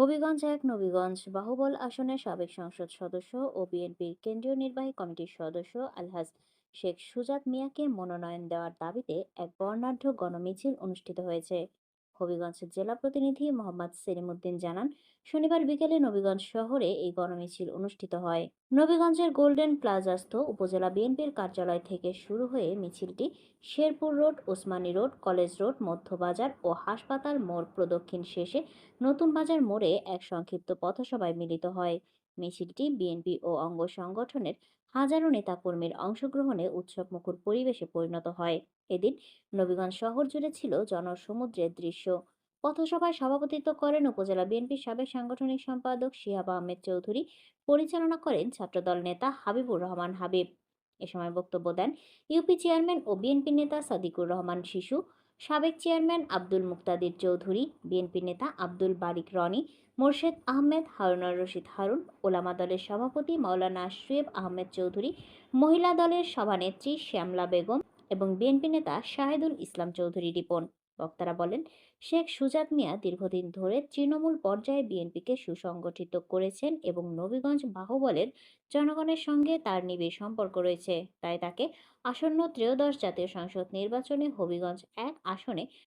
হবিগঞ্জ এক, নবীগঞ্জ বাহুবল আসনের সাবেক সংসদ সদস্য ও বিএনপির কেন্দ্রীয় নির্বাহী কমিটির সদস্য আলহাজ শেখ সুজাত মিয়াকে মনোনয়ন দেওয়ার দাবিতে এক বর্ণাঢ্য গণমিছিল অনুষ্ঠিত হয়েছে। হবিগঞ্জের জেলা প্রতিনিধি মোহাম্মদ সেলিমুদ্দিন জানান, শনিবার বিকেলে নবীগঞ্জ শহরে এই গণমিছিল অনুষ্ঠিত হয়। নবীগঞ্জের গোল্ডেন প্লাজাস্থ উপজেলা বিএনপির কার্যালয় থেকে শুরু হয়ে মিছিলটি Sherpur road, Osmani road, college road, Madhyabazar ও হাসপাতাল মোড় প্রদক্ষিণ শেষে নতুন বাজার মোড়ে এক সংক্ষিপ্ত পথসভায় মিলিত হয়। মিছিলটি বিএনপি ও অঙ্গ সংগঠনের হাজারো নেতাকর্মীর অংশগ্রহণে উৎসবমুখর পরিবেশে পরিণত হয়। এদিন নবীগঞ্জ শহর জুড়ে ছিল জনসমুদ্রের দৃশ্য। পথসভায় সভাপতিত্ব করেন উপজেলা বিএনপির সাবেক সাংগঠনিক সম্পাদক শিহাব আহমেদ চৌধুরী, পরিচালনা করেন ছাত্রদল নেতা হাবিবুর রহমান হাবিব। এ সময় বক্তব্য দেন ইউপি চেয়ারম্যান ও বিএনপি নেতা সাদিকুর রহমান শিশু। সাবেক চেয়ারম্যান আব্দুল মুক্তাদির চৌধুরী, বিএনপি নেতা আব্দুল বারিক রনি, মোর্শেদ আহমেদ, হারুনার রশিদ হারুন, ওলামা দলের সভাপতি মাওলানা শুয়েব আহমেদ চৌধুরী, মহিলা দলের সভানেত্রী শ্যামলা বেগম এবং বিএনপি নেতা শাহেদুল ইসলাম চৌধুরী রিপন। বক্তারা বলেন, শেখ সুজাত মিয়া দীর্ঘদিন ধরে তৃণমূল পর্যায়ে বিএনপিকে সুসংগঠিত করেছেন এবং নবীগঞ্জ বাহুবলের জনগণের সঙ্গে তার নিবিড় সম্পর্ক রয়েছে। তাই তাকে আসন্ন ত্রয়োদশ জাতীয় সংসদ নির্বাচনে হবিগঞ্জ এক আসনে